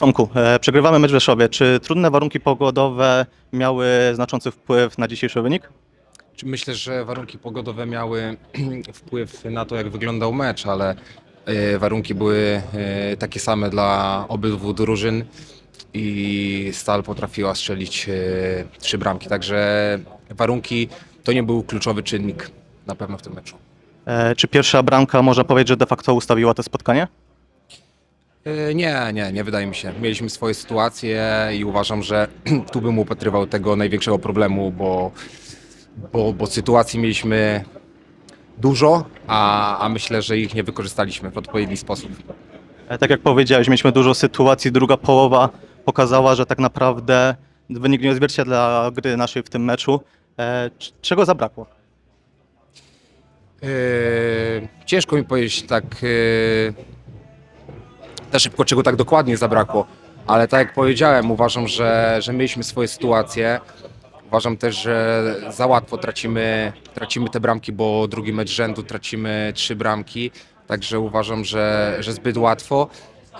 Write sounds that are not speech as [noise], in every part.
Tomku, e, przegrywamy mecz w Rzeszowie. Czy trudne warunki pogodowe miały znaczący wpływ na dzisiejszy wynik? Myślę, że warunki pogodowe miały [clears throat] wpływ na to, jak wyglądał mecz, ale e, warunki były e, takie same dla obydwu drużyn i Stal potrafiła strzelić trzy bramki, także warunki to nie był kluczowy czynnik na pewno w tym meczu. Czy pierwsza bramka można powiedzieć, że de facto ustawiła to spotkanie? E, Nie, nie, nie wydaje mi się. Mieliśmy swoje sytuacje i uważam, że [clears throat] tu bym upatrywał tego największego problemu, bo, bo, bo sytuacji mieliśmy dużo, a, a myślę, że ich nie wykorzystaliśmy w odpowiedni sposób. E, Tak jak powiedziałeś, mieliśmy dużo sytuacji. Druga połowa pokazała, że tak naprawdę wynik nie odzwierciedla gry naszej w tym meczu. E, c- Czego zabrakło? Ciężko mi powiedzieć tak na szybko, czego tak dokładnie zabrakło, ale tak jak powiedziałem, uważam, że, że mieliśmy swoje sytuacje. Uważam też, że za łatwo tracimy, tracimy te bramki, bo drugi mecz rzędu tracimy trzy bramki, także uważam, że, że zbyt łatwo. E,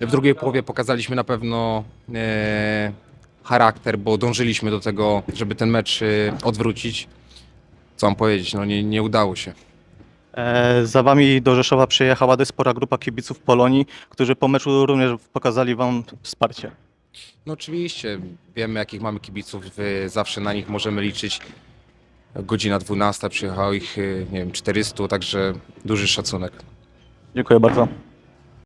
W drugiej połowie pokazaliśmy na pewno e, charakter, bo dążyliśmy do tego, żeby ten mecz e, odwrócić. Co mam powiedzieć, no nie, nie udało się. E, Za wami do Rzeszowa przyjechała dość spora grupa kibiców Polonii, którzy po meczu również pokazali wam wsparcie. No oczywiście, wiemy jakich mamy kibiców, y, zawsze na nich możemy liczyć. Godzina 12, przyjechało ich, y, nie wiem, 400, także duży szacunek. Dziękuję bardzo.